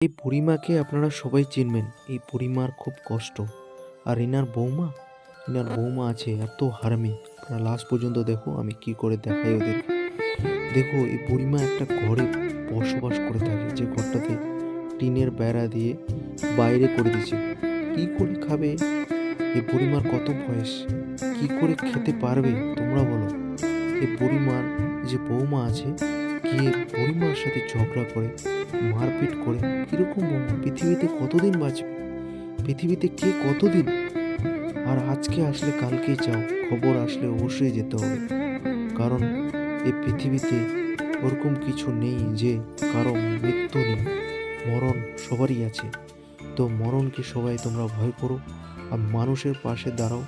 এই বুড়িমাকে আপনারা সবাই চিনবেন। এই বুড়িমার খুব কষ্ট। আর এনার বৌমা? এনার বৌমা আছে, এত হারামি। আপনারা লাস্ট পর্যন্ত দেখো, আমি কি করে দেখাই ওদের। দেখো, এই বুড়িমা একটা ঘরে বসবাস করে থাকে, যে ঘরটাতে টিনের বেড়া দিয়ে বাইরে করে দিয়েছে। কি করে খাবে? এই বুড়িমার কত বয়স। কি করে খেতে পারবে, তোমরা বলো। এই বুড়িমার যে বৌমা আছে, গিয়ে বুড়িমার সাথে ঝগড়া করে মারপিট করে? কীরকম পৃথিবীতে কতদিন বাঁচবে? পৃথিবীতে কে কতদিন? আর আজকে আসলে কালকে যাও। খবর আসলে অবশ্যই যেতে হবে। কারণ এই পৃথিবীতে ওরকম কিছু নেই যে কারও মৃত্যু নেই। মরণ সবারই আছে। তো মরণকে সবাই তোমরা ভয় করো। আর মানুষের পাশে দাঁড়াও।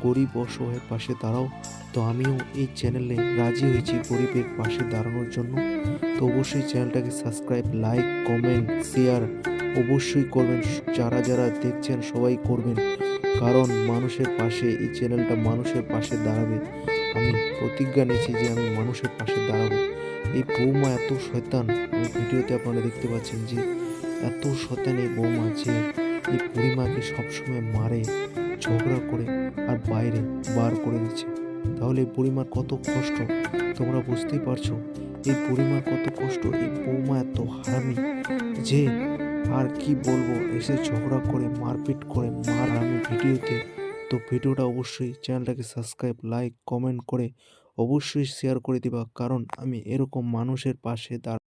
গরিব অসহায়ের পাশে দাঁড়াও। তো আমিও এই চ্যানেলে রাজি হয়েছি গরিবের পাশে দাঁড়ানোর জন্য। তো অবশ্যই চ্যানেলটাকে সাবস্ক্রাইব, লাইক, কমেন্ট, শেয়ার অবশ্যই করবেন। যারা যারা দেখছেন সবাই করবেন। কারণ মানুষের পাশে এই চ্যানেলটা মানুষের পাশে দাঁড়াবে। আমি প্রতিজ্ঞা নিয়েছি যে আমি মানুষের পাশে দাঁড়াবো। এই বৌমা এত শয়তান আমি ভিডিওতে আপনারা দেখতে পাচ্ছেন যে এত শয়তান এই বৌমা যে এই বুড়িমাকে সবসময় মারে, ঝগড়া করে আর বাইরে বার করে দিচ্ছে। তাহলে বুড়িমার কত কষ্ট? তোমরা বুঝতেই পারছ, এই বুড়িমার কত কষ্ট, এই বৌমা এত হারামি যে আর কি বলব, এসে ঝগড়া করে, মারপিট করে, মার আমি ভিডিওতে। তো ভিডিওটা অবশ্যই চ্যানেলটাকে সাবস্ক্রাইব, লাইক, কমেন্ট করে অবশ্যই শেয়ার করে দিবা, কারণ আমি এরকম মানুষের পাশে দাঁড়